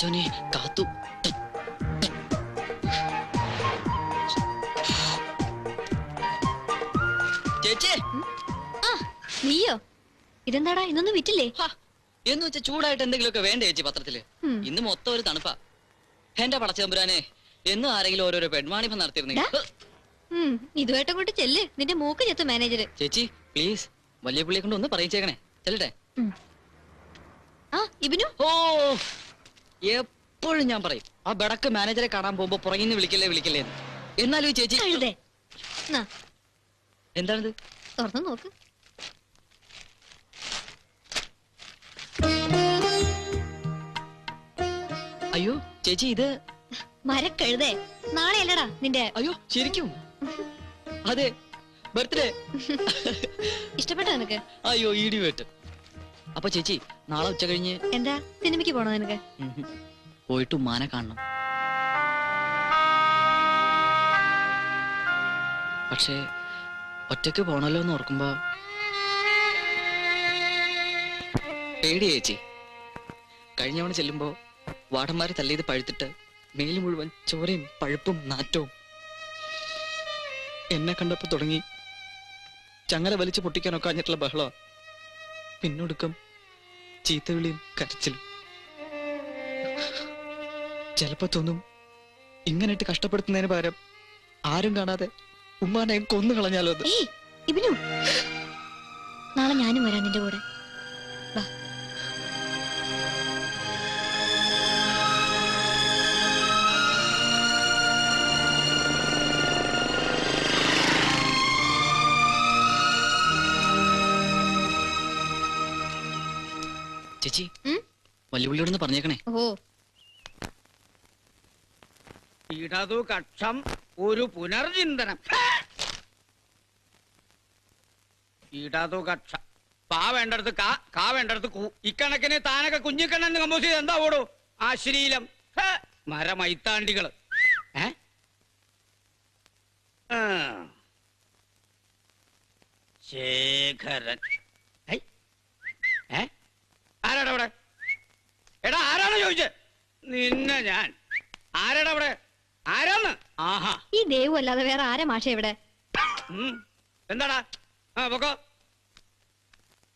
പടച്ചോനെ കാത്തു ചേച്ചി! നീയോ? ഇതെന്താടാ ഇന്നൊന്നും വിറ്റില്ലേ? എന്ന് വെച്ചാ ചൂടായിട്ട് എന്തെങ്കിലുമൊക്കെ വേണ്ടേ ചേച്ചി പത്രത്തിൽ? ഇന്ന് മൊത്തം ഒരു തണുപ്പാ. എന്റെ പടച്ചതമ്പുരാനെ എന്നും ആരെങ്കിലും ഓരോരോ പെൺവാണിപ്പം. നടത്തിയിരുന്നെങ്കിൽ. ഇതുമായിട്ട് കൊണ്ട് ചെല്ല്. നിന്റെ മൂക്ക് ചെത്തു മാനേജർ ചേച്ചി പ്ലീസ് വലിയ പുള്ളിയെ കൊണ്ട് ഒന്ന് പറയിച്ചേക്കണേ. ചെല്ലട്ടെ? ആ ഇബിനു? ഓ എപ്പോഴും ഞാൻ പറയും ആ ബടക്ക് മാനേജറെ കാണാൻ പോകുമ്പോ പുറകിന്ന് വിളിക്കല്ലേ വിളിക്കല്ലേ എന്ന്. എന്നാലും ഈ ചേച്ചി കഴുതേ എന്താണിത്? തുറന്നു നോക്ക്. അയ്യോ ചേച്ചി ഇത് മരക്കഴുതേ. നാളെ അല്ലടാ നിന്റെ അയ്യോ ശരിക്കും? അതെ ബർത്ത്ഡേ ഇഷ്ടപ്പെട്ടോ നിനക്ക്? അയ്യോ ഇടി വെട്ട് അപ്പൊ ചേച്ചി നാളെ ഉച്ച കഴിഞ്ഞ് എന്താ? സിനിമയ്ക്ക് പോണോ നിനക്ക്? പോയിട്ട് ഉമ്മാനെ കാണണം. പക്ഷേ ഒറ്റയ്ക്ക് പോണല്ലോ എന്ന് ഓർക്കുമ്പോ പേടി ചേച്ചി. കഴിഞ്ഞ തവണ ചെല്ലുമ്പോ വാടന്മാരെ തല്ലിയത് പഴുത്തിട്ട് മേൽ മുഴുവൻ ചോരയും പഴുപ്പും നാറ്റവും. എന്നെ കണ്ടപ്പോ തുടങ്ങി ചങ്ങല വലിച്ചു പൊട്ടിക്കാനൊക്കെ അഞ്ഞിട്ടുള്ള ബഹളം പിന്നൊടുക്കം ചീത്തവിളിയും കരച്ചിലും. ചിലപ്പോ തോന്നും ഇങ്ങനെയിട്ട് കഷ്ടപ്പെടുത്തുന്നതിന് പകരം ആരും കാണാതെ ഉമ്മാനെ കൊന്നു കളഞ്ഞാലോ നാളെ ഞാനും വരാം നിന്റെ കൂടെ. ചേച്ചി. വല്ലുപുള്ളിയോട് വല്ലുവിളിയോടൊന്ന് പറഞ്ഞേക്കണേ. ഓ. ഇടതു കക്ഷം ഒരു പുനർചിന്തനം. ഇടതു കക്ഷം. പാ വേണ്ടടുത്ത് കാ കാ വേണ്ടടുത്ത് കൂ. ഇക്കണക്കിന് താനൊക്കെ കുഞ്ഞിക്കണ്ണെന്ന് കമ്പോസ് ചെയ്ത് എന്താ ഓടൂ? ആശ്ലീലം ഹേ, മരമൈത്താണ്ടികൾ ഏ? ശേഖരൻ. ആരാടാ അവിടെ? എടാ ആരാണ് ചോദിച്ചത് നിന്നെ ഞാൻ. ആരാടാ അവിടെ? ആരാണ് ആഹാ. ഈ ദേവു അല്ലാതെ വേറെ ആരാ മാഷ ഇവിടെ? ഉം. എന്താടാ? ആ പൊക്കോ.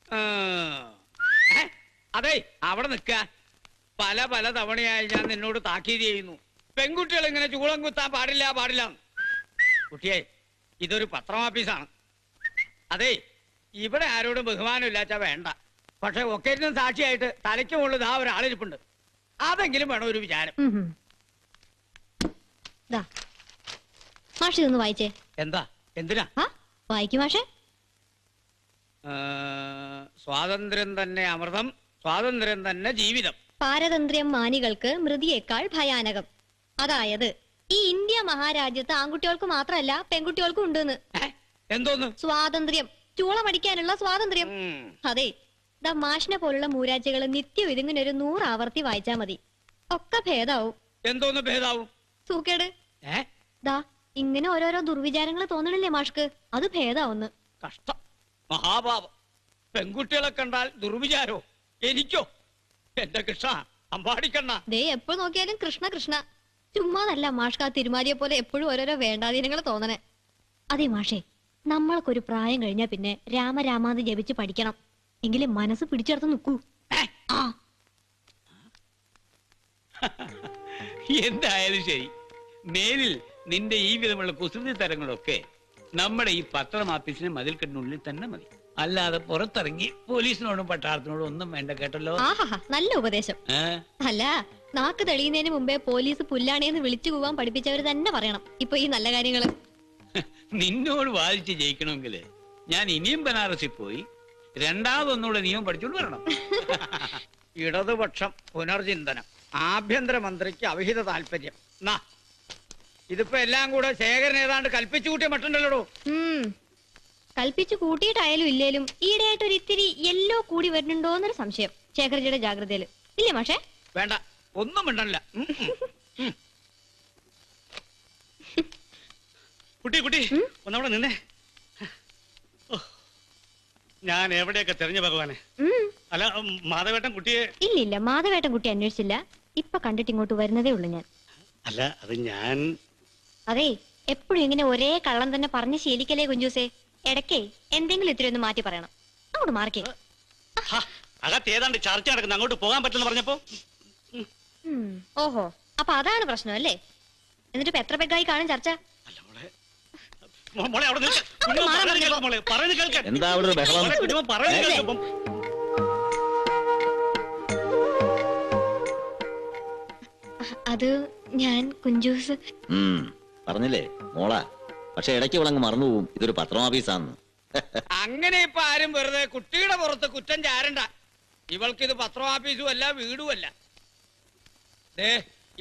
ആ. ഏ, അതെ അവിടെ നിക്ക പല പല തവണയായി ഞാൻ നിന്നോട് താക്കീത് ചെയ്യുന്നു. പെൺകുട്ടികൾ ഇങ്ങനെ ചൂളം കുത്താൻ പാടില്ല പാടില്ല. കുട്ടിയെ ഇതൊരു പത്രമാഫീസാണ് അതെ ഇവിടെ ആരോടും ബഹുമാനം ഇല്ലാച്ച വേണ്ട. പക്ഷെ ഒക്കെ സാക്ഷിയായിട്ട് തലയ്ക്ക് മുകളിൽ ദാ ഒരാളിരിപ്പുണ്ട്. അതെങ്കിലും വേണം ഒരു വിചാരം. ദാ. മാഷ് ഇതൊന്ന് വായിച്ചേ. എന്താ? എന്തിനാ? വായിക്കും മാഷേ. സ്വാതന്ത്ര്യം തന്നെ അമൃതം സ്വാതന്ത്ര്യം തന്നെ ജീവിതം. പാരതന്ത്ര്യം മാനികൾക്ക് മൃതിയേക്കാൾ ഭയാനകം. അതായത് ഈ ഇന്ത്യ മഹാരാജ്യത്ത് ആൺകുട്ടികൾക്ക് മാത്രമല്ല പെൺകുട്ടികൾക്കും ഉണ്ടെന്ന്. എന്തോന്ന്? സ്വാതന്ത്ര്യം. ചൂളമടിക്കാനുള്ള സ്വാതന്ത്ര്യം. അതെ ദാ മാഷിനെ പോലുള്ള മൂരാജകൾ നിത്യം ഇതിങ്ങനെ ഒരു നൂറ് ആവർത്തി വായിച്ചാ മതി. ഒക്കെ ഭേദാവും. എന്തോന്ന് ഭേദാവും? സൂക്കേട്. ഏ? ദാ ഇങ്ങനെ ഓരോരോ ദുർവിചാരങ്ങൾ തോന്നണില്ലേ മാഷ്ക്ക്? അത് ഭേദാവുന്ന്. കഷ്ടം. മഹാഭാവം പെൺകുട്ടികളെ കണ്ടാൽ ദുർവിചാരോ? എനിക്കോ? എന്റെ കൃഷ്ണ അമ്പാടിക്കണ്ണ. ദേ എപ്പോ നോക്കിയാലും കൃഷ്ണ കൃഷ്ണ. ചുമ്മാതല്ല മാഷ്ക്ക് ആ തിരുമാരിയെ പോലെ എപ്പോഴും ഓരോരോ വേണ്ടാധീനങ്ങൾ തോന്നണേ. അതെ മാഷേ നമ്മൾക്കൊരു പ്രായം കഴിഞ്ഞാ പിന്നെ രാമരാമാന്ന് ജപിച്ച് പഠിക്കണം. എങ്കിലും മനസ്സ് പിടിച്ചെടുത്ത് നിൽക്കൂ എന്തായാലും ശരി. മേലിൽ നിന്റെ ഈ വിധമുള്ള കുസൃതി തരങ്ങളൊക്കെ നമ്മുടെ ഈ പത്രം ആഫീസിന് മതിൽക്കെട്ടിനുള്ളിൽ തന്നെ മതി. അല്ലാതെ പുറത്തിറങ്ങി പോലീസിനോടും പട്ടാളത്തിനോടും ഒന്നും വേണ്ട കേട്ടല്ലോ? ആഹാ നല്ല ഉപദേശം. അല്ല നാക്ക് തെളിയുന്നതിന് മുമ്പേ പോലീസ് പുല്ലാണേന്ന് വിളിച്ചു പോവാൻ പഠിപ്പിച്ചവര് തന്നെ പറയണം. ഇപ്പൊ ഈ നല്ല കാര്യങ്ങൾ. നിന്നോട് വാദിച്ച് ജയിക്കണമെങ്കിൽ ഞാൻ ഇനിയും ബനാറസിൽ പോയി രണ്ടാമതൊന്നുകൂടെ നിയമം പഠിച്ചോണ്ട് വരണം. ഇടതുപക്ഷം പുനർചിന്തനം. ആഭ്യന്തരമന്ത്രിക്ക് അവിഹിത താല്പര്യം. നാ ഇതിപ്പോ എല്ലാം കൂടെ ശേഖരൻ ഏതാണ്ട് കൽപ്പിച്ചു കൂട്ടിയ മട്ടുണ്ടല്ലോ കൽപ്പിച്ചു കൂട്ടിയിട്ടായാലും ഇല്ലേലും ഈയിടെയായിട്ട് ഒരു ഇത്തിരി യെല്ലോ കൂടി വരുന്നുണ്ടോന്നൊരു സംശയം. ശേഖർജിയുടെ ജാഗ്രതയിൽ ഇല്ലേ മാഷേ? വേണ്ട ഒന്നും മിണ്ടല്ല ഉം. കുട്ടി കുട്ടി ഒന്നവിടെ നിന്നേ. ഞാൻ എവിടെയൊക്കെ തെരഞ്ഞു ഭഗവാനെ? അല്ല മാധവേട്ടൻ കുട്ടിയെ ഇല്ല മാധവേട്ടൻ കുട്ടി അന്വേഷിച്ചില്ല. ഇപ്പൊ കണ്ടിട്ട് ഇങ്ങോട്ട് വരുന്നതേ ഉള്ളു ഞാൻ. അല്ല അത് ഞാൻ അതെ എപ്പോഴും ഇങ്ങനെ ഒരേ കള്ളം തന്നെ പറഞ്ഞ് ശീലിക്കലേ കുഞ്ചൂസേ? ഇടയ്ക്കേ എന്തെങ്കിലും ഇത്തിരി ഒന്ന് മാറ്റി പറയണം. അങ്ങോട്ട് മാറിക്കേ. അകത്ത് ഏതാണ്ട് ചർച്ച നടക്കുന്നത് അങ്ങോട്ട് പോകാൻ പറ്റുമെന്ന് പറഞ്ഞപ്പോ ഓഹോ അപ്പൊ അതാണ് പ്രശ്നം അല്ലേ? എന്നിട്ട് ഇപ്പൊ എത്ര പെഗ്ഗായി കാണും ചർച്ച? മോളെ അവിടെ നിൽക്ക്. അവിടെ കുഞ്ഞുമോൻ പറയുന്നത് കേൾക്ക് മോളെ പറയുന്നത് കേൾക്ക്. എന്താ അവിടെ ഒരു ബഹളം? പറയുന്നത് അത് ഞാൻ കുഞ്ചൂസ് പറഞ്ഞില്ലേ മോളാ. പക്ഷെ ഇടയ്ക്ക് വിളങ്ങ് മറന്നുപോകും ഇതൊരു പത്രം ഓഫീസാന്ന്. അങ്ങനെ ഇപ്പൊ ആരും വെറുതെ കുട്ടിയുടെ പുറത്ത് കുറ്റം ചാരണ്ട. ഇവൾക്കിത് പത്രം ഓഫീസും അല്ല വീടും അല്ല. ദേ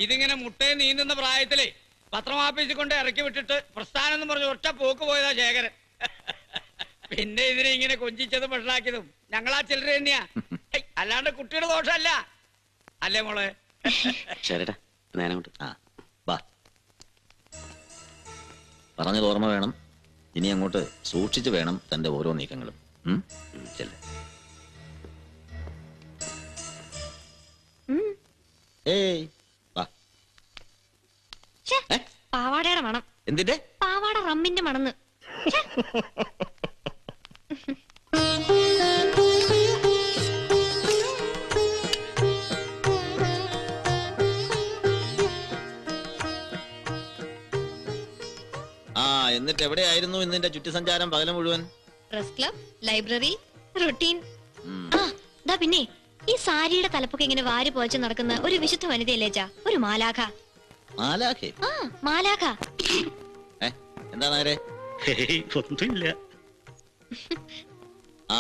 ഇതിങ്ങനെ മുട്ടയെ നീന്തുന്ന പ്രായത്തിലേ പത്രം ഓഫീസിൽ കൊണ്ട് ഇറക്കി വിട്ടിട്ട് പ്രസ്ഥാനം എന്ന് പറഞ്ഞ് ഒറ്റ പോക്ക് പോയതാ ശേഖരൻ. പിന്നെ ഇതിനെ ഇങ്ങനെ കൊഞ്ചിച്ചതും വഷളാക്കിയതും ഞങ്ങളാ ചിലർ തന്നെയാ. അല്ലാണ്ട് കുട്ടിയുടെ ദോഷമല്ല. അല്ലേ മോളെ? ശരിടാ നേരം ആ. വാ. പറഞ്ഞത് ഓർമ്മ വേണം. ഇനി അങ്ങോട്ട് സൂക്ഷിച്ചു വേണം തന്റെ ഓരോ നീക്കങ്ങളും? ചെല്ല്. ഏയ്? പാവാടയുടെ മണം. എന്തിന്റെ? പാവാട റമ്മിന്റെ മണന്ന്. ആ എന്നിട്ട് എവിടെയായിരുന്നു ഇന്നിന്റെ ചുറ്റിസഞ്ചാരം പകലം മുഴുവൻ? Press club library routine. ആ ദാ പിന്നെ ഈ സാരിയുടെ തലപ്പൊക്കെ ഇങ്ങനെ വാരി പോച്ച് നടക്കുന്ന ഒരു വിശുദ്ധ വനിതയല്ലേ ചാ? ഒരു മാലാഖ. മാലാഖേ. ആ മാലാഖ. ഏ എന്താ നേരെ ഹേയ്, ഒന്നുമില്ല. ആ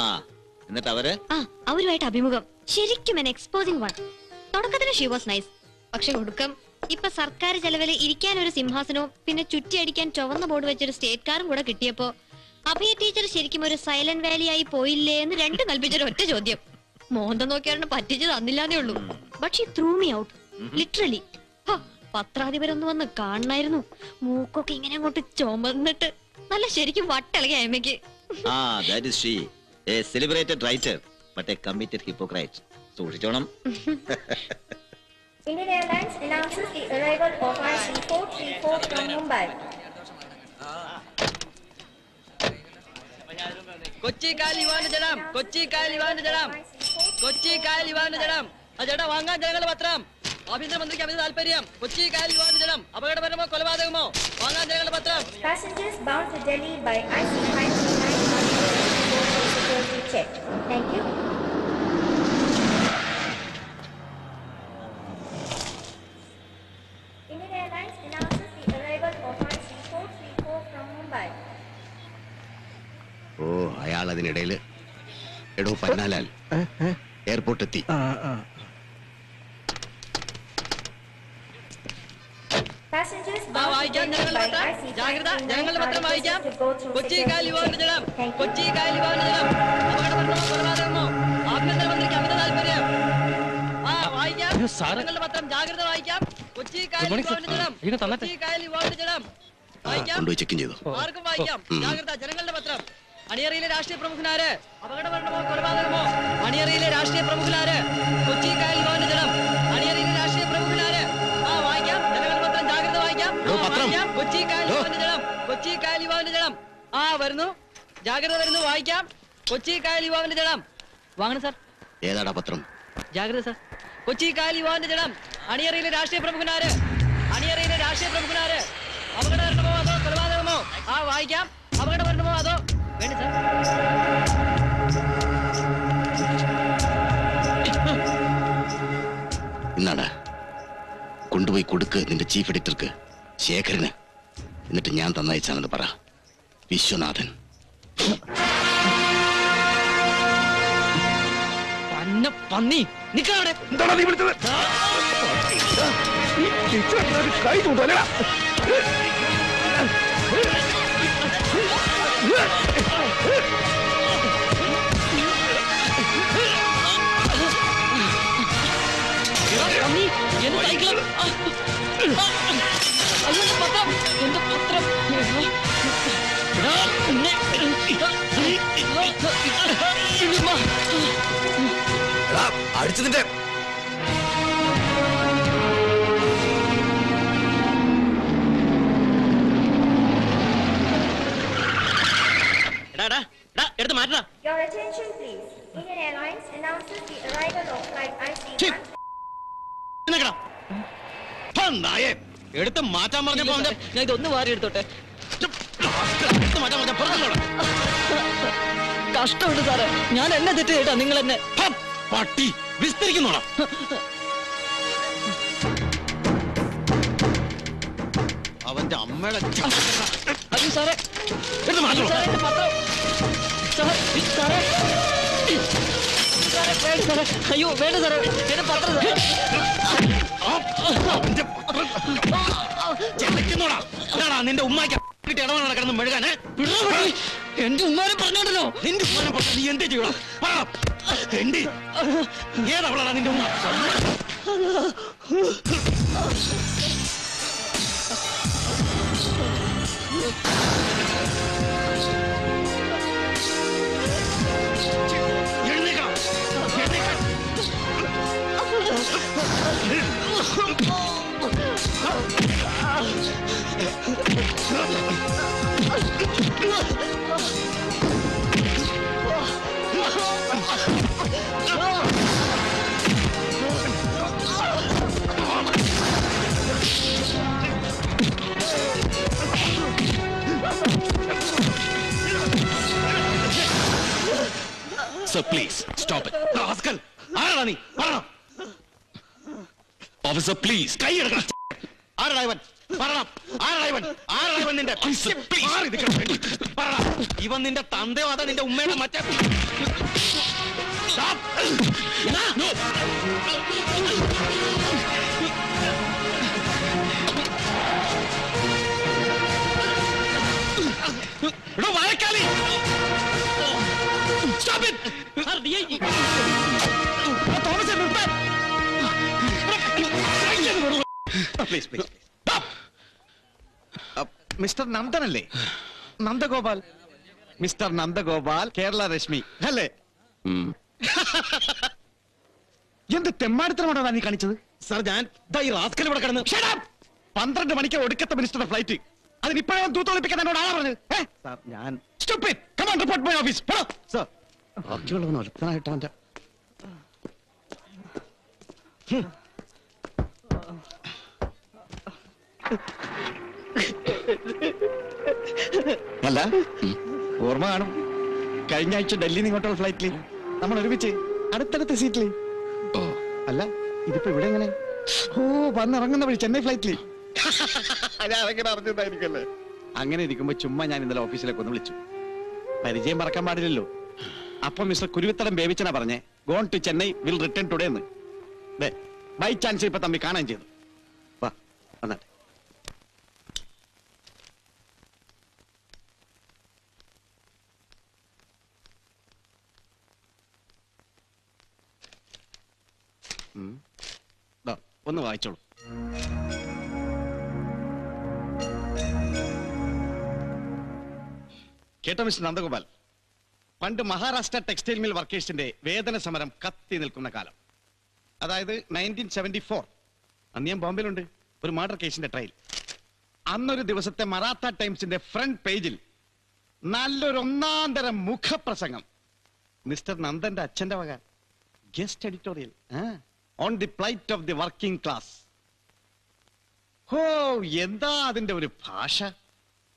എന്നിട്ട് അവർ? ആ അവരുമായിട്ട് അഭിമുഖം. ശരിക്കും എൻ എക്സ്പോസിംഗ് വൺ തുടക്കത്തിന് ഷീ വാസ് നൈസ് പക്ഷെ ഒടുക്കം ഇപ്പൊ സർക്കാർ ചെലവിൽ ഇരിക്കാൻ ഒരു സിംഹാസനവും പിന്നെ ചുറ്റിയടിക്കാൻ ചുവന്ന ബോർഡ് വെച്ചൊരു സ്റ്റേറ്റ് കാറും കൂടെ കിട്ടിയപ്പോ അഭയ ടീച്ചർ ശരിക്കും ഒരു സൈലന്റ് വാലി ആയി പോയില്ലേ എന്ന് രണ്ടും കൽപ്പിച്ചൊരു ഒറ്റ ചോദ്യം. മോഹന്തം നോക്കിയാണ്ട് പറ്റിച്ചു തന്നില്ലാന്നേ ഉള്ളൂ. But she threw me out literally പത്രാധിപരൊന്ന് വന്ന് കാണണായിരുന്നു. മൂക്കൊക്കെ ഇങ്ങനെ അങ്ങോട്ട് ചുമന്നിട്ട് നല്ല ശരിക്കും വട്ടിളകി അമ്മയ്ക്ക്. ആ that is she a celebrated writer but a committed hypocrite സൂക്ഷിച്ചോണം. Indian Airlines announces the arrival of IC434 from Mumbai. Kochi കായൽ ജലം കൊച്ചി കായൽ ജലം കൊച്ചി കായൽ ജലം ആ ചേട്ടാ വാങ്ങാൻ ജനങ്ങളുടെ പത്രം. ആഭ്യന്തരമന്ത്രിക്ക് അമിത താല്പര്യം കൊച്ചി കായൽ ജലം അപകടപരമോ കൊലപാതകമോ വാങ്ങാൻ ജനങ്ങളുടെ പത്രം Passengers bound to Delhi by IC539 for security check. Thank you. Indian Airlines announces the arrival of IC434 from Mumbai. ഓ അയാൾ അതിനിടയിൽ എടോ പന്നാലാൽ എയർപോർട്ട് എത്തി Passengers ആ bound to വായിക്കാം. ജനങ്ങളുടെ പത്രം ജാഗ്രത. IC539 ജനങ്ങളുടെ പത്രം വായിക്കാം. കൊച്ചി check. ജലം. കൊച്ചി കായൽ ജലം അപകടപരമോ കൊലപാതകമോ ആഭ്യന്തരമന്ത്രിക്ക് അമിത താല്പര്യം. ആ വായിക്കാം. ജനങ്ങളുടെ പത്രം ജാഗ്രത വായിക്കാം. കൊച്ചി കായൽ ജലം കൊച്ചി കായൽ ജലം വായിക്കാം. ആർക്കും വായിക്കാം. ജാഗ്രത ജനങ്ങളുടെ പത്രം. അണിയറയിലെ രാഷ്ട്രീയ പ്രമുഖനാര്? അപകടമരണമോ കൊലപാതകമോ? അണിയറയിലെ രാഷ്ട്രീയ പ്രമുഖനാര്? കൊച്ചി കായൽ വിവാഹ ജലം കൊച്ചി കാലിവാവിന്റെ ജലം കൊച്ചി കാലിവാവിന്റെ ജലം ആ വരുന്നു. ജാഗ്രത വരുന്നു. വായിക്കാം. കൊച്ചി കാലിവാവിന്റെ ജലം വാങ്ങണം സാർ. ഏതാടാ പത്രം? ജാഗ്രത സാർ. കൊച്ചി കാലിവാവിന്റെ ജലം അണിയറയിലെ രാഷ്ട്രീയ പ്രമുഖനാര് അണിയറയിലെ രാഷ്ട്രീയ പ്രമുഖനാര് അപകടമരണമോ അതോ കൊലപാതകമോ? ആ വായിക്കാം. അപകടമരണമോ അതോ? വേണ്ടി സാർ. ഇന്നാടാ കൊണ്ടുപോയി കൊടുക്ക് നിന്റെ ചീഫ് എഡിറ്റർക്ക് ശേഖരന്. എന്നിട്ട് ഞാൻ തന്നയച്ചാണെന്ന് പറ. വിശ്വനാഥൻ. പന്ന. പന്നി നിക്കവിടെ പന്നി എന്റെ സൈക്കിൾ അയ്യോ പത്രം എന്റെ അടിച്ചതിന്റെ. എടുത്ത് മാറ്റടാ. എടുത്ത് മാറ്റാൻ പറഞ്ഞപ്പോ ഞാൻ ഇതൊന്ന് വാരി എടുത്തോട്ടെ. കഷ്ടമുണ്ട് സാറേ. ഞാൻ എന്നെ തെറ്റ് കേട്ടാ നിങ്ങൾ എന്നെ പട്ടി. വിസ്തരിക്കുന്നോടാ. അവന്റെ അമ്മയുടെ അത് സാറേ. അയ്യോ വേണ്ട സാറേ. എന്റെ പത്രം ചെലക്കുന്നോടാ നിന്റെ ഉമ്മാക്ക് കിട്ടി ഇടവണ നടക്കണം മെഴുകാനേ എന്റെ ഉമ്മാനെ പറഞ്ഞോണ്ടല്ലോ. നിന്റെ ഉമ്മാനെ പറഞ്ഞാ നീ എന്തേ ചെയ്യണം? എന്റെ ഏതവളാണ് നിന്റെ ഉമ്മ? എഴുന്നേക്കണം? എഴുന്നേക്കണം സർ പ്ലീസ് സ്റ്റോപ്പ് ഇറ്റ് ആരാടാ നീ? പറ ഓഫീസർ പ്ലീസ് കൈ എടുക്കണം ആരാടാ ഇവൻ? പറയണം ആരാടാ ഇവൻ? ആരാടാ ഇവൻ നിന്റെ? മാറി ഇവൻ നിന്റെ തന്തയോ അതാ നിന്റെ ഉമ്മയുടെ മറ്റേ Stop. No. എടോ വാഴക്കാലി Stop it. ആ തോമസേ നിർത്താൻ പ്ലീസ് പ്ലീസ് മിസ്റ്റർ നന്ദനല്ലേ നന്ദഗോപാൽ. മിസ്റ്റർ നന്ദഗോപാൽ കേരള രശ്മി. അല്ലേ? എന്ത് തെമ്മാടിത്തരമാണോ നീ കാണിച്ചത്? സർ ഞാൻ ദാ ഈ റാസ്കൽ ഇവിടെ കിടന്ന്! പന്ത്രണ്ട് മണിക്ക് ഒടുക്കത്തെ മിനിസ്റ്ററുടെ ഫ്ലൈറ്റ് അതിനിപ്പോഴും തൂത്തൊളിപ്പിക്കാൻ എന്നോട് ആളാ പറഞ്ഞത്. ഞാൻ my office. പോടോ. സർ ബാക്കിയുള്ളവൻ ഒരുത്തനായിട്ട് അവന്റെ അല്ല ഓർമ്മ കാണും. കഴിഞ്ഞ ആഴ്ച ഡൽഹിയിൽ ഇങ്ങോട്ടുള്ള ഫ്ലൈറ്റിൽ നമ്മൾ ഒരുമിച്ച് അടുത്തടുത്ത സീറ്റിൽ അല്ല ഇതിപ്പോ ഇവിടെ എങ്ങനെ? ഓ വന്നിറങ്ങുന്ന വഴി ചെന്നൈ ഫ്ലൈറ്റിൽ അങ്ങനെ ഇരിക്കുമ്പോ ചുമ്മാ ഞാൻ ഇന്നലെ ഓഫീസിലേക്ക് ഒന്ന് വിളിച്ചു. പരിചയം മറക്കാൻ പാടില്ലല്ലോ. അപ്പൊ മിസ്റ്റർ കുരുവിത്തടം ബേബിച്ചനാ പറഞ്ഞേ. Gone to Chennai will return today എന്ന്. ബൈ ചാൻസ് ഇപ്പൊ തമ്മി കാണാൻ ചെയ്തു. വാ ഒന്ന് വായിച്ചോളൂ. കേട്ടോ മിസ്റ്റർ നന്ദഗോപാൽ? പണ്ട് മഹാരാഷ്ട്ര ടെക്സ്റ്റൈൽ മിൽ വർക്കേഴ്സിന്റെ വേതന സമരം കത്തി നിൽക്കുന്ന കാലം. അതായത് നയന്റീൻ സെവന്റി ഫോർ അന്ന് ഞാൻ ബോംബെയിലുണ്ട്. ഒരു മർഡർ കേസിന്റെ ട്രയൽ അന്നൊരു ദിവസത്തെ മറാത്ത ടൈംസിന്റെ ഫ്രണ്ട് പേജിൽ നല്ലൊരു ഒന്നാം മുഖപ്രസംഗം. മിസ്റ്റർ നന്ദന്റെ അച്ഛന്റെ വക. Guest editorial on the plight of the working class ഹോ എന്താ അതിന്റെ ഒരു ഭാഷ?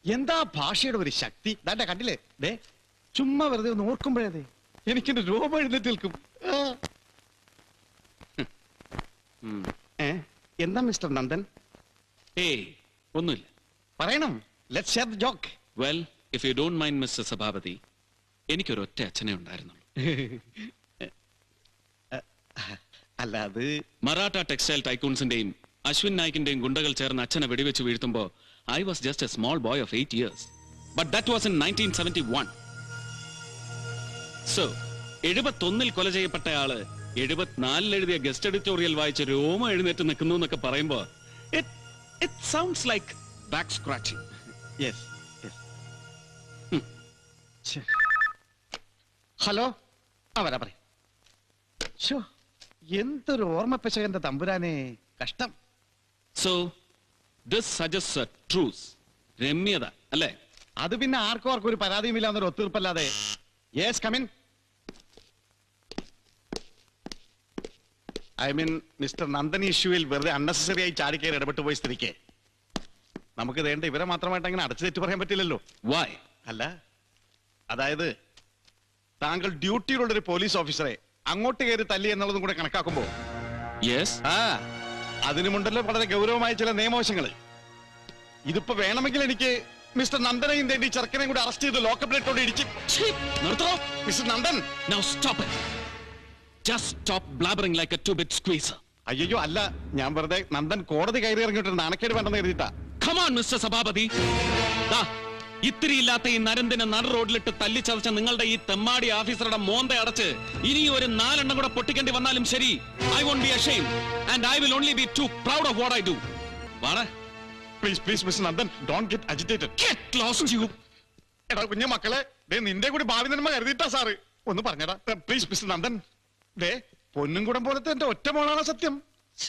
എന്താ ഭാഷയുടെ ഒരു ശക്തി? കണ്ടില്ലേ? ദേ ചുമ്മാ വെറുതെ ഒന്ന് ഓർക്കുമ്പോഴേ എനിക്ക് എനിക്കെന്റെ രോമം എഴുന്നേറ്റ് നിൽക്കും. എന്താ മിസ്റ്റർ നന്ദൻ? ഏയ് ഒന്നുമില്ല. പറയണം. Let share the joke well if you don't mind mister Sabhapathy എനിക്കൊരൊറ്റ അച്ഛനെ ഉണ്ടായിരുന്നുള്ളൂ. അല്ലാതെ അത് മറാഠ ടെക്സ്റ്റൈൽ ടൈക്കൂൺസിന്റെയും അശ്വിൻ നായിക്കിന്റെയും ഗുണ്ടകൾ ചേർന്ന് അച്ഛനെ വെടിവെച്ച് വീഴ്ത്തുമ്പോൾ I was just a small boy of eight years but that was in nineteen seventy one so എഴുപത്തൊന്നിൽ കൊല ചെയ്യപ്പെട്ടയാൾ എഴുപത്തിനാലിൽ എഴുതിയ ഗസ്റ്റ് എഡിറ്റോറിയൽ വായിച്ച് രോമ എഴുന്നേറ്റ് നിൽക്കുന്നു എന്നൊക്കെ പറയുമ്പോ it sounds like back scratching yes hello? ആ വരാ പറയും. ഷോ എന്തൊരു ഓർമ്മപ്പശകന്റെ തമ്പുരാനെ. കഷ്ടം. സോ ദിസ് സജസ്റ്റ് ട്രൂസ് രമ്യത അല്ലേ? അത് പിന്നെ ആർക്കും ആർക്കും ഒരു പരാതിയുമില്ല എന്നൊരു ഒത്തീർപ്പല്ലാതെ yes come in I mean mister Nandan ഇഷ്യൂവിൽ വെറുതെ അൺനെസറി ആയി ചാടിക്കയറി ഇടപെട്ട് പോയി സ്ഥിതിക്ക്. നമുക്ക് വേണ്ട ഇവരെ മാത്രമായിട്ട് അങ്ങനെ അടച്ചു തെറ്റ് പറയാൻ പറ്റില്ലല്ലോ. വായ് അല്ല അതായത് താങ്കൾ ഡ്യൂട്ടിയിലുള്ള ഒരു പോലീസ് ഓഫീസറെ അങ്ങോട്ട് കയറി തല്ലി എന്നുള്ളതും കൂടെ കണക്കാക്കുമ്പോ. യെസ് ആ അതിനുമുണ്ടല്ലോ വളരെ ഗൗരവമായ ചില നിയമവശങ്ങൾ ഇതിപ്പോ വേണമെങ്കിൽ എനിക്ക് മിസ്റ്റർ നന്ദനെയും തേണ്ടി ചെറുക്കനെയും കൂടി അറസ്റ്റ് ചെയ്ത് ലോക്കപ്പിലിട്ടോണ്ട് ഇടിച്ച്. നിർത്തോ mister Nandan. Now stop just stop blabbering like a two bit squeeze അയ്യോ അല്ല. ഞാൻ വെറുതെ നന്ദൻ കോടതി കയറി ഇറങ്ങിയിട്ട് നാണക്കേട് വേണ്ടെന്ന് കരുതിട്ടാ കമാൺ മിസ്റ്റർ സഭാപതി ദാ, ഇത്തിരി ഇല്ലാത്ത ഈ നരന്തിനെ നട റോഡിലിട്ട് തല്ലിച്ചതച്ച നിങ്ങളുടെ ഈ തെമ്മാടി ഓഫീസറുടെ മോന്ത അടച്ച് ഇനി ഒരു നാലെണ്ണം കൂടെ പൊട്ടിക്കേണ്ടി വന്നാലും ശരി. I won't be ashamed and I will only be too proud of what I do വാടാ. Please please miss Nandan don't get agitated get lost you എടാ കുഞ്ഞു മക്കളെ ദേ നിന്റെ കൂടി ഭാവി നന്മ കരുതിയിട്ടാ സാറ്. ഒന്ന് പറഞ്ഞടാ. പ്ലീസ് മിസ് നന്ദൻ ദേ പൊന്നും കൂടം പോലത്തെ എന്റെ ഒറ്റ മോളാണ് സത്യം.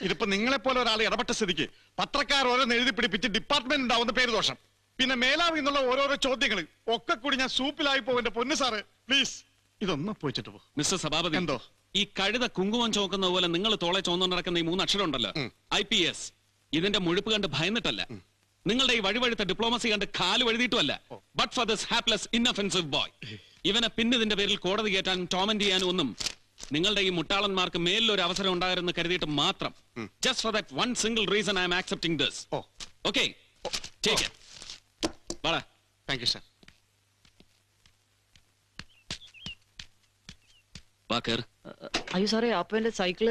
ഇതിപ്പോ നിങ്ങളെ പോലെ ഒരാൾ ഇടപെട്ട സ്ഥിതിക്ക് പത്രക്കാർ ഓരോന്ന് എഴുതി പിടിപ്പിച്ച് ഡിപ്പാർട്ട്മെന്റ് ഉണ്ടാവുന്ന പേര് ദോഷം പിന്നെ മേലാവി എന്നുള്ള ഓരോരോ ചോദ്യങ്ങൾ ഒക്കെ കൂടി ഞാൻ സൂപ്പിലായി പോകും എന്റെ പൊന്നു സാറ്. പ്ലീസ് ഇതൊന്ന് പോയിച്ചിട്ട് പോ. മിസ്റ്റർ സഭാപതി എന്തോ? ഈ കഴുത കുങ്കുമം ചോക്കുന്ന പോലെ നിങ്ങൾ തോളെ ചോന്നു നടക്കുന്ന ഈ മൂന്ന് അക്ഷരം ഉണ്ടല്ലോ. I P S. ഇതിന്റെ മുഴുപ്പ് കണ്ട് ഭയന്നിട്ടല്ല. നിങ്ങളുടെ ഈ വഴിവഴുത്ത ഡിപ്ലോമസി കണ്ട് കാൽ വഴുതിയിട്ടുമല്ല. But for this hapless inoffensive boy ഇവനെ പിന്നെ ഇതിന്റെ പേരിൽ കോടതി കയറ്റാനും ടോമന്റ് ചെയ്യാനും ഒന്നും നിങ്ങളുടെ ഈ മുട്ടാളന്മാർക്ക് മേലിൽ ഒരു അവസരം ഉണ്ടായിരുന്നു കരുതിയിട്ട് മാത്രം. Just for that one single reason I'm accepting this okay thank you sir അയ്യോ സാറേ അപ്പൊ എന്റെ സൈക്കിൾ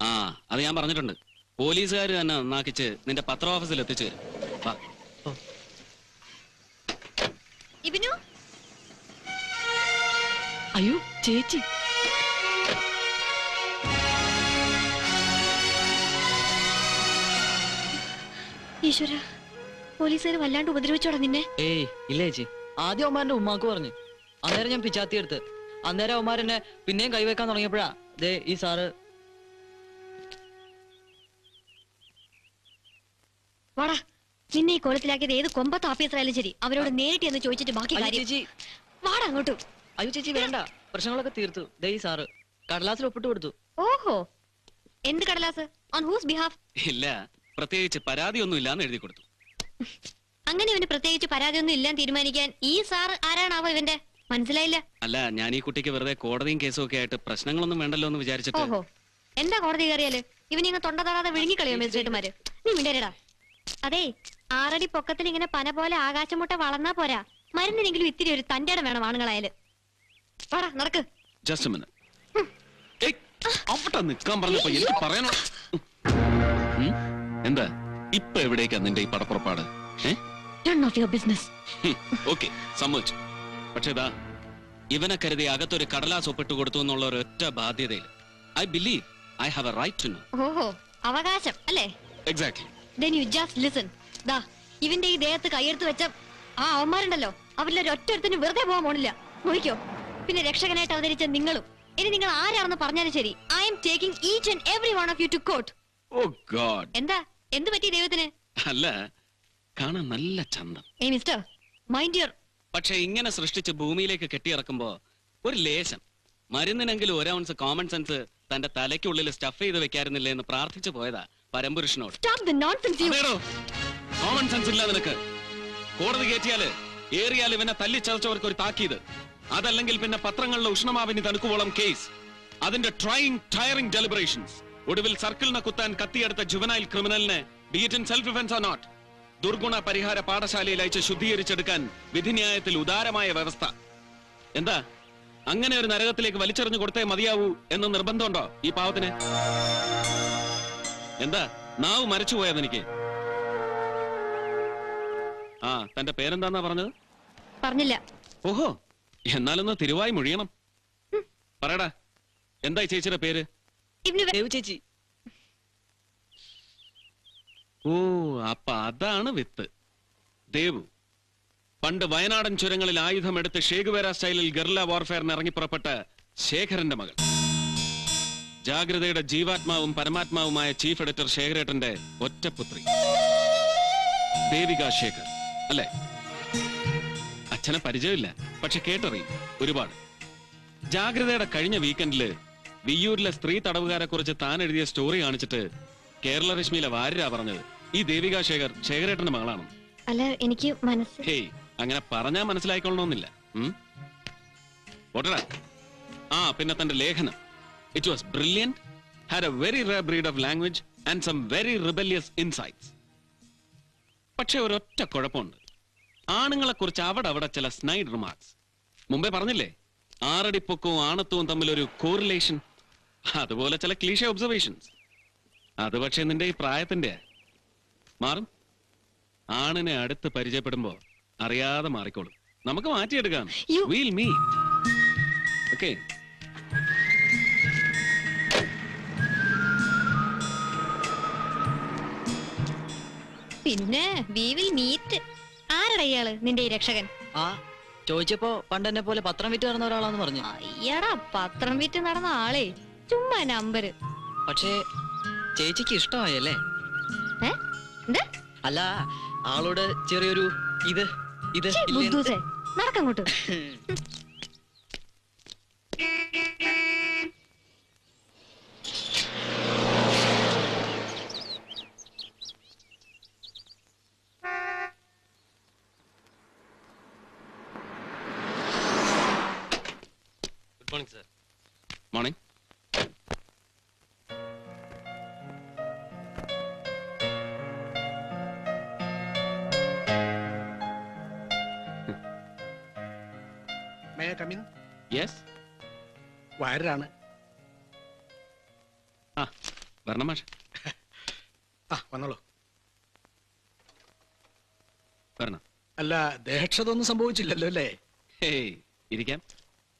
ആ അത് ഞാൻ പറഞ്ഞിട്ടുണ്ട്. പോലീസുകാർ തന്നെ നന്നാക്കിച്ച് നിന്റെ പത്ര ഓഫീസിൽ എത്തിച്ചു തരും. ഇബിനു? അയ്യോ ചേച്ചി. ഈശ്വര പോലീസുകാർ വല്ലാണ്ട് ഉപദ്രവിച്ചോടാ നിന്നെ. ഏയ് ഇല്ല ചേച്ചി. ആദ്യം അവന്മാരുടെ ഉമ്മാക്ക് പറഞ്ഞു. അന്നേരം ഞാൻ പിച്ചാത്തി എടുത്ത്. അന്നേരം അവന്മാരെന്നെ പിന്നെയും കൈവെക്കാൻ തുടങ്ങിയപ്പോഴാ ദേ ഈ സാറ് നിന്നെ ഈ കോലത്തിലാക്കിയത് ഏത് കൊമ്പത്ത് ഓഫീസറായാലും ശരി. അവരോട് നേരിട്ട് എന്ന് ചോദിച്ചിട്ട് ബാക്കി കാര്യം. ചേച്ചി. വാടാ അങ്ങോട്ട്. അയ്യോ ചേച്ചി വേണ്ട. പ്രശ്നങ്ങളൊക്കെ തീർത്തു. ദേ സാറ്. കടലാസിൽ ഒപ്പിട്ട് കൊടുത്തു. ഓഹോ. എന്ത് കടലാസ്? ഓൺ ഹൂസ് ബിഹാഫ് ഇല്ല. പ്രത്യേകിച്ച് പരാതിയൊന്നും ഇല്ലാന്ന് എഴുതി കൊടുത്തു. അങ്ങനെ ഇവന് പ്രത്യേകിച്ച് പരാതിയൊന്നും ഇല്ലാന്ന് തീരുമാനിക്കാൻ ഈ സാർ ആരാണാവോ ഇവന്റെ? മനസ്സിലായില്ല. അല്ല ഞാൻ ഈ കുട്ടിക്ക് വെറുതെ കോടതിയും കേസും ഒക്കെ ആയിട്ട് പ്രശ്നങ്ങളൊന്നും വേണ്ടല്ലോ എന്ന് വിചാരിച്ചിട്ട്. ഓഹോ. എന്താ കോടതി കയറിയാൽ? ഇവനിങ്ങ തൊണ്ട തൊടാതെ വിഴുങ്ങിക്കളയോ മജിസ്ട്രേറ്റുമാര് നീ മിണ്ടേരടാ. അതെ ആറടി പൊക്കത്തിൽ ഇങ്ങനെ പന പോലെ ആകാശമുട്ട വളർന്നാ പോരാ. മരുന്നിനെങ്കിലും ഇത്തിരി ഒരു തന്റെ ഇടം വേണം ആണുങ്ങളായാൽ. വാടാ നടക്ക്. ജസ്റ്റ് മിനിറ്റ് അവിടെ നിൽക്കാൻ പറഞ്ഞപ്പോ എനിക്ക് പറയാനോ എന്താ? ഇപ്പൊ എവിടേക്കാ നിന്റെ ഈ പടപ്പുറപ്പാട്? business. ഓക്കെ സമ്മതിച്ചു. പക്ഷേ ഇതാ ഇവനെ കരുതി അകത്തൊരു കടലാസ് ഒപ്പിട്ട് കൊടുത്തു എന്നുള്ള ഒരൊറ്റ ബാധ്യതയിൽ I believe I have a right to know ഓഹോ അവകാശം അല്ലേ? Exactly then you just listen. ദാ ഇവന്റെ ഈ ദേഹത്ത് കയ്യെടുത്ത് വെച്ച ആ അവന്മാരുണ്ടല്ലോ അവരിലൊരു ഒറ്റൊരുത്തിന് വെറുതെ പോകാൻ പോണില്ല. നോക്കിക്കോ പിന്നെ രക്ഷകനായിട്ട് അവതരിച്ച നിങ്ങളും. ഇനി നിങ്ങൾ ആരാണെന്ന് പറഞ്ഞാലും ശരി I'm taking each and every one of you to court oh god എന്താ? എന്ത് പറ്റി ദൈവത്തിന്? അല്ല കാണാൻ നല്ല ചന്തം. ഏ മിസ്റ്റർ മൈൻഡ് യുവർ പക്ഷെ ഇങ്ങനെ സൃഷ്ടിച്ച് ഭൂമിയിലേക്ക് കെട്ടിയിറക്കുമ്പോ ഒരു ലേശം. മരുന്നിനെങ്കിലും ഒരു ഔൺസ് കോമൺ സെൻസ് തന്റെ തലയ്ക്കുള്ളിൽ സ്റ്റഫ് ചെയ്ത് വെക്കാറുന്നില്ലേ എന്ന് പ്രാർത്ഥിച്ചു പോയതാ. പരമ്പുരുഷനോട്. കോമൺ സെൻസ് ഇല്ല നിനക്ക്. കോടതി കയറ്റിയാൽ ഏറിയാൽ ഇവനെ തല്ലിച്ചതച്ചവർക്ക് ഒരു താക്കീത്. അതല്ലെങ്കിൽ പിന്നെ പത്രങ്ങളിലെ ഉഷ്ണമാവിനി തണുക്കുവോളം കേസ് അതിന്റെ ട്രൈയിങ് ടയറിംഗ് ഡെലിബറേഷൻസ് ഒടുവിൽ സർക്കിളിനെ കുത്താൻ കത്തിയെടുത്ത juvenile ക്രിമിനലിനെ beat in self defence are not ദുർഗുണ പരിഹാര പാഠശാലയിൽ അയച്ച് ശുദ്ധീകരിച്ചെടുക്കാൻ വിധിന്യായത്തിൽ ഉദാരമായ വ്യവസ്ഥ. എന്താ? അങ്ങനെ ഒരു നരകത്തിലേക്ക് വലിച്ചെറിഞ്ഞു കൊടുത്തേ മതിയാവൂ എന്ന് നിർബന്ധമുണ്ടോ ഈ പാവത്തിന്? എന്താ? നാവ് മരച്ചുപോയതെനിക്ക് ആ തന്റെ പേരെന്താന്നാ പറഞ്ഞത്? പറഞ്ഞില്ല. ഓഹോ എന്നാലൊന്ന് തിരുവായി മുഴിയണം. പറയടാ എന്താ ഈ ചേച്ചിയുടെ പേര്? ചേച്ചി. ഓ അപ്പൊ അതാണ് വിത്ത്. ദേവു പണ്ട് വയനാടൻ ചുരങ്ങളിൽ ആയുധമെടുത്ത് ഷേഖുവേര സ്റ്റൈലിൽ ഗർല വാർഫെയറിന് ഇറങ്ങിപ്പുറപ്പെട്ട ശേഖരന്റെ മകൾ. ജാഗ്രതയുടെ ജീവാത്മാവും പരമാത്മാവുമായ ചീഫ് എഡിറ്റർ ശേഖരേട്ടന്റെ ഒറ്റപുത്രി. ദേവിക ശേഖർ അല്ലെ? അച്ഛനെ പരിചയമില്ല പക്ഷെ കേട്ടറിയും ഒരുപാട്. ജാഗ്രതയുടെ കഴിഞ്ഞ വീക്കെൻഡിൽ വിയ്യൂരിലെ സ്ത്രീ തടവുകാരെ കുറിച്ച് താൻ എഴുതിയ സ്റ്റോറി കാണിച്ചിട്ട് കേരള രശ്മിയിലെ വാര്യരാ പറഞ്ഞത്. ഈ ദേവിക ശേഖർ ശേഖരേട്ടന്റെ മകളാണ്. അല്ല എനിക്ക് മനസ്സ് ഹേയ് അങ്ങനെ പറഞ്ഞാ മനസ്സിലായിക്കൊള്ളണമെന്നില്ല ഉം? ഓട്ടടാ ആ പിന്നെ തന്റെ ലേഖനം. It was brilliant, had a very rare breed of language and some very rebellious insights. പക്ഷെ ഒരൊറ്റ കുഴപ്പമുണ്ട്. ആണുങ്ങളെ കുറിച്ച് അവിടെ അവിടെ ചില സ്നൈഡ് റിമാർക്സ് മുമ്പേ പറഞ്ഞില്ലേ? ആറടിപ്പൊക്കവും ആണത്വവും തമ്മിൽ ഒരു കോറിലേഷൻ അതുപോലെ ചില ക്ലീഷ ഒബ്സർവേഷൻസ് അത് പക്ഷേ നിന്റെ ഈ പ്രായത്തിന്റെ മാറും. ആണിനെ അടുത്ത് പരിചയപ്പെടുമ്പോ അറിയാതെ മാറിക്കോളും. നമുക്ക് മാറ്റിയെടുക്കാം. വിൽ മീറ്റ് ഓക്കെ പിന്നെ വി വിൽ മീറ്റ് ആരടാ ഇയാൾ നിന്റെ ഈ രക്ഷകൻ? ആ ചോദിച്ചപ്പോ പണ്ടെന്നെ പോലെ പത്രം വിറ്റ് നടന്ന ഒരാളാന്ന് പറഞ്ഞു. അയ്യടാ പത്രം വിറ്റ് നടന്ന ആളെ. ചുമ്മാ നമ്പര് പക്ഷേ ചേച്ചിക്ക് ഇഷ്ടമായല്ലേ? അല്ല ആളോട് ചെറിയൊരു ഇത് ഇത് നടക്കങ്ങോട്ട് വാരാണ് ആ വരണം മാഷ. ആ വന്നോളൂ. വരണം. അല്ല ദേഹക്ഷതൊന്നും സംഭവിച്ചില്ലല്ലോ അല്ലേ? ഹേയ് ഇരിക്കാം.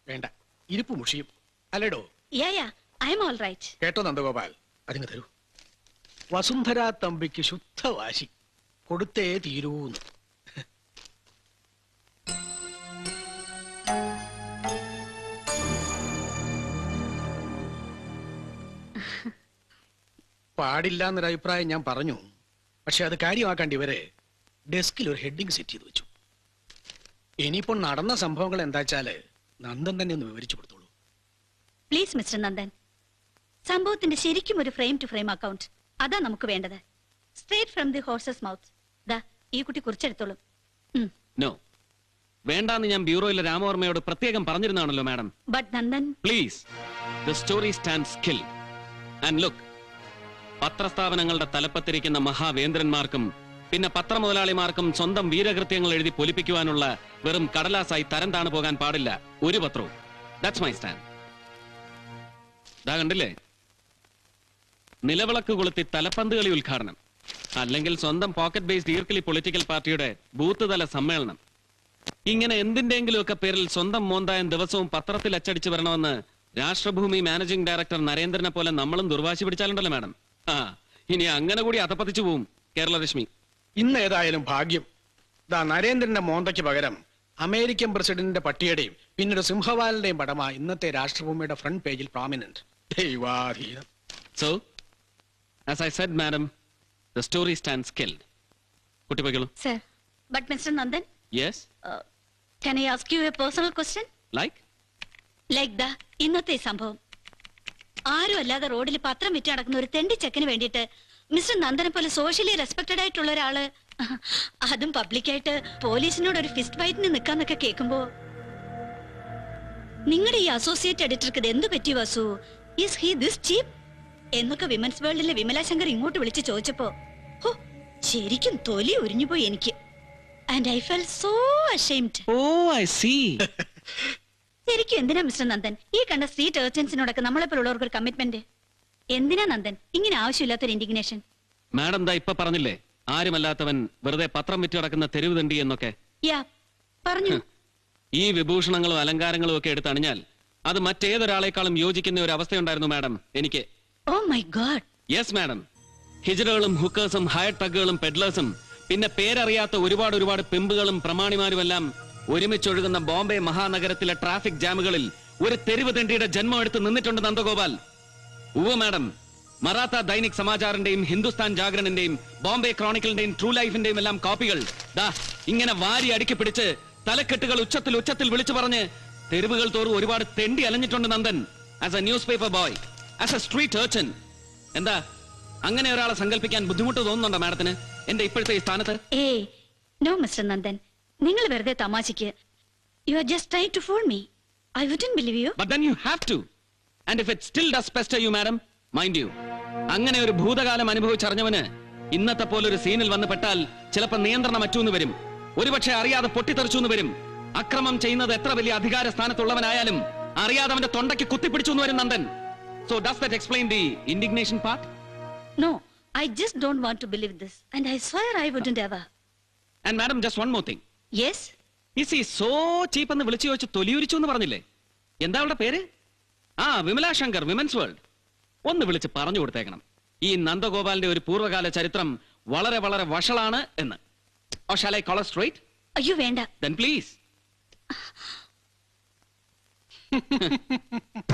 വേണ്ട ഇരിപ്പ് മുഷിയും. അല്ലേടോ? കേട്ടോ നന്ദഗോപാൽ. അതിങ്ങ് തരൂ. വസുന്ധര തമ്പിക്ക് ശുദ്ധവാശി. കൊടുത്തേ തീരൂന്ന്. പാടില്ല എന്നൊരു അഭിപ്രായം ഞാൻ പറഞ്ഞു. പക്ഷെ അത് കാര്യമാക്കാണ്ട് ഇവരെ ഡെസ്കിൽ ഒരു ഹെഡിങ് സെറ്റ് ചെയ്ത് വെച്ചു. ഇനിയിപ്പോൾ നടന്ന സംഭവങ്ങൾ എന്താ വെച്ചാൽ നന്ദൻ തന്നെ ഒന്ന് വിവരിച്ചു കൊടുത്തോളൂ. പ്ലീസ് മിസ്റ്റർ നന്ദൻ സംഭവത്തിന്റെ ശരിക്കും ഒരു ഫ്രെയിം ടു ഫ്രെയിം അക്കൗണ്ട് അതാ നമുക്ക് വേണ്ടത്. Straight from the horse's mouth ദാ ഈ കുട്ടി കുറിച്ചെടുത്തോളൂ. നോ വേണ്ടാന്ന് ഞാൻ ബ്യൂറോയിലെ രാമവർമ്മയോട് പ്രത്യേകം പറഞ്ഞിരുന്നാണല്ലോ madam. But Nandan please the story stand skill and look പത്രസ്ഥാപനങ്ങളുടെ തലപ്പത്തിരിക്കുന്ന മഹാവേന്ദ്രന്മാർക്കും പിന്നെ പത്രമുതലാളിമാർക്കും സ്വന്തം വീരകൃത്യങ്ങൾ എഴുതി പൊലിപ്പിക്കുവാനുള്ള വെറും കടലാസായി തരം താണു പോകാൻ പാടില്ല ഒരു പത്രവും. ദാറ്റ്സ് മൈ സ്റ്റാൻഡ് കണ്ടില്ലേ? നിലവിളക്ക് കൊളുത്തി തലപ്പന്ത് കളി ഉദ്ഘാടനം. അല്ലെങ്കിൽ സ്വന്തം പോക്കറ്റ് ബേസ്ഡ് ഈർക്കിലി പൊളിറ്റിക്കൽ പാർട്ടിയുടെ ബൂത്ത് തല സമ്മേളനം. ഇങ്ങനെ എന്തിന്റെങ്കിലുമൊക്കെ പേരിൽ സ്വന്തം മോന്തായം ദിവസവും പത്രത്തിൽ അച്ചടിച്ചു വരണമെന്ന് രാഷ്ട്രഭൂമി മാനേജിംഗ് ഡയറക്ടർ നരേന്ദ്രനെ പോലെ നമ്മളും ദുർവാശി പിടിച്ചാലുണ്ടല്ലോ മാഡം ആ ഇനി അങ്ങനെ കൂടി അതപ്പതിച്ചു പോവും കേരളരശ്മി ഇന്ന് ഏതായാലും ഭാഗ്യം. ദാ നരേന്ദ്രന്റെ മോന്തയ്ക്ക് പകരം അമേരിക്കൻ പ്രസിഡന്റിന്റെ പട്ടിയുടെയും പിന്നീട് സിംഹവാലിന്റെയും പടമാ ഇന്നത്തെ രാഷ്ട്രഭൂമിയുടെ ഫ്രണ്ട് പേജിൽ പ്രോമിനന്റ് ദൈവാധീനം. So as I said madam the story stand skilled കുട്ടി പോയിക്കോളൂ. Sir but mister Nandan yes can I ask you a personal question like like the ഇന്നത്തെ സംഭവം. ആരും അല്ലാതെ റോഡിൽ പത്രം വിറ്റ് നടക്കുന്ന ഒരു തെണ്ടി ചെക്കിന് വേണ്ടിയിട്ട് മിസ്റ്റർ നന്ദനെ പോലെ സോഷ്യലി റെസ്പെക്റ്റഡ് ആയിട്ടുള്ള ഒരാൾ. അതും പബ്ലിക്കായിട്ട് പോലീസിനോട് ഒരു ഫിസ്റ്റ് ഫൈറ്റിന് നിൽക്കാന്നൊക്കെ കേൾക്കുമ്പോ നിങ്ങളുടെ ഈ അസോസിയേറ്റ് എഡിറ്റർക്ക് ഇത് എന്ത് പറ്റി Vasu? Is he this cheap എന്നൊക്കെ വിമൻസ് വേൾഡിലെ വിമല ശങ്കർ ഇങ്ങോട്ട് വിളിച്ച് ചോദിച്ചപ്പോ ഹോ ശരിക്കും തൊലി ഉരിഞ്ഞുപോയി എനിക്ക്. And I fell so ashamed oh I see ശരിക്കും എന്തിനാ മിസ്റ്റർ നന്ദൻ? ഈ കണ്ട സ്ട്രീറ്റ് ഏർച്ചൻസിനോടൊക്കെ നമ്മളെപ്പോലുള്ളവർക്ക് ഒരു കമ്മിറ്റ്മെന്റ് എന്തിനാ നന്ദൻ? ഇങ്ങനെ ആവശ്യമില്ലാത്തൊരു ഇൻഡിഗ്നേഷൻ മാഡം ദാ ഇപ്പൊ പറഞ്ഞില്ലേ ആരുമല്ലാത്തവൻ വെറുതെ പത്രം വിറ്റ് കിടക്കുന്ന തെരുവ് തണ്ടി എന്നൊക്കെ. യാ പറഞ്ഞു. ഈ വിഭൂഷണങ്ങളും അലങ്കാരങ്ങളും ഒക്കെ എടുത്തണിഞ്ഞാൽ അത് മറ്റേതൊരാളെക്കാളും യോജിക്കുന്ന ഒരു അവസ്ഥയുണ്ടായിരുന്നു മാഡം എനിക്ക്. Oh my God. Yes madam. ഹിജറകളും ഹുക്കേഴ്സും ഹയർ ടഗുകളും പെഡ്ലേഴ്സും പിന്നെ പേരറിയാത്ത ഒരുപാട് ഒരുപാട് പെമ്പുകളും പ്രമാണിമാരുമെല്ലാം ഒരുമിച്ചൊഴുകുന്ന ബോംബെ മഹാനഗരത്തിലെ ട്രാഫിക് ജാമുകളിൽ ഒരു തെരുവ് തെണ്ടിയുടെ ജന്മം എടുത്ത് നിന്നിട്ടുണ്ട് നന്ദഗോപാൽ. ഉവ മാഡം മറാത്ത ദൈനിക് സമാചാറിന്റെയും ഹിന്ദുസ്ഥാൻ ജാഗരണിന്റെയും ബോംബെ ക്രോണിക്കലിന്റെയും ട്രൂ ലൈഫിന്റെയും എല്ലാം കോപ്പികൾ. ദാ ഇങ്ങനെ വാരി അടുക്കി പിടിച്ച് തലക്കെട്ടുകൾ ഉച്ചത്തിൽ ഉച്ചത്തിൽ വിളിച്ചു പറഞ്ഞ് തെരുവുകൾ തോറും ഒരുപാട് തെണ്ടി അലഞ്ഞിട്ടുണ്ട് Nandan. As a newspaper boy as a street urchin എന്താ അങ്ങനെ ഒരാളെ സങ്കല്പിക്കാൻ ബുദ്ധിമുട്ട് തോന്നുന്നുണ്ടോ മാഡത്തിന്? എന്റെ ഇപ്പോഴത്തെ ഈ സ്ഥാനത്ത്? ഏ നോ മിസ്റ്റർ നന്ദൻ. നിങ്ങൾ വെറുതെ തമാശയ്ക്ക്. You are just try to fool me I wouldn't believe you but then you have to and if it still does pest you madam mind you അങ്ങനെ ഒരു ഭൂതകാലം അനുഭവിച്ചറിഞ്ഞവന് ഇന്നത്തെ പോലെ ഒരു സീനിൽ വന്ന് പെട്ടാൽ ചിലപ്പോൾ നിയന്ത്രണം അറ്റൂന്ന് വരും. ഒരുപക്ഷെ അറിയാതെ പൊട്ടിത്തെറിച്ചു വരും. അക്രമം ചെയ്യുന്നത് എത്ര വലിയ അധികാര സ്ഥാനത്തുള്ളവനായാലും അറിയാതെ അവന്റെ തൊണ്ടയ്ക്ക് കുത്തിപ്പിടിച്ചു എന്ന് വരും Nandan. So does that explain the indignation part no I just don't want to believe this and I swear I wouldn't ever and madam just one more thing yes is ഈ സോ ചീപ്പ് എന്ന് വിളിച്ചു ചോദിച്ച് തൊലിയുരിച്ചു എന്ന് പറഞ്ഞില്ലേ? എന്താ അവളുടെ പേര്? ആ വിമല ശങ്കർ വിമൻസ് വേൾഡ് ഒന്ന് വിളിച്ച് പറഞ്ഞു കൊടുത്തേക്കണം. ഈ നന്ദഗോപാലിന്റെ ഒരു പൂർവകാല ചരിത്രം വളരെ വളരെ വഷളാണ് എന്ന്. ഐ കോൾ സ്ട്രേറ്റ് അയ്യോ വേണ്ട. Then please